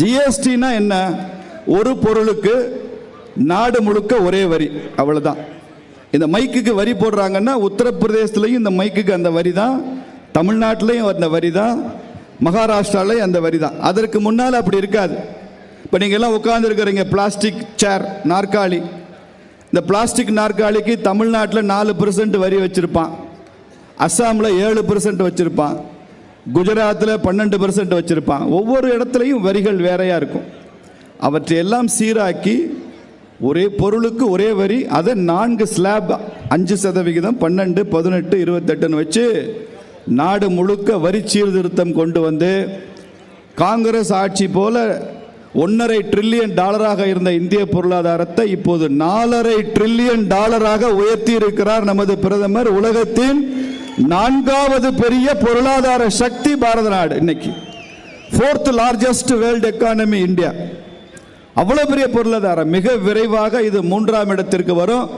ஜிஎஸ்டினா என்ன? ஒரு பொருளுக்கு நாடு முழுக்க ஒரே வரி அவ்வளோதான் இந்த மைக்குக்கு வரி போடுறாங்கன்னா உத்தரப்பிரதேசத்துலேயும் இந்த மைக்குக்கு அந்த வரி தான் தமிழ்நாட்டிலையும் அந்த வரி தான் மகாராஷ்டிராலையும் அந்த வரி தான் அதற்கு முன்னால் அப்படி இருக்காது. இப்போ நீங்கள் எல்லாம் உட்காந்துருக்கிறீங்க பிளாஸ்டிக் சேர் நாற்காலி. இந்த பிளாஸ்டிக் நாற்காலிக்கு தமிழ்நாட்டில் நாலு பர்சன்ட் வரி வச்சுருப்பான். அஸ்ஸாமில் ஏழு பர்சன்ட் வச்சுருப்பான். குஜராத்தில் பன்னெண்டு பெர்சன்ட் வச்சுருப்பான். ஒவ்வொரு இடத்துலையும் வரிகள் வேறையாக இருக்கும். அவற்றையெல்லாம் சீராக்கி ஒரே பொருளுக்கு ஒரே வரி அதை நான்கு ஸ்லாப் அஞ்சு சதவிகிதம் பன்னெண்டு பதினெட்டு இருபத்தெட்டுன்னு வச்சு நாடு முழுக்க வரி சீர்திருத்தம் கொண்டு வந்து காங்கிரஸ் ஆட்சி போல ஒன்றரை ட்ரில்லியன் டாலராக இருந்த இந்திய பொருளாதாரத்தை இப்போது நாலரை ட்ரில்லியன் டாலராக உயர்த்தி இருக்கிறார் நமது பிரதமர் உலகத்தின் நான்காவது பெரிய பொருளாதார சக்தி பாரத நாடு இன்னைக்கு. Fourth largest world economy India அவ்வளோ பெரிய பொருளாதாரம். மிக விரைவாக இது மூன்றாம் இடத்திற்கு வரும்.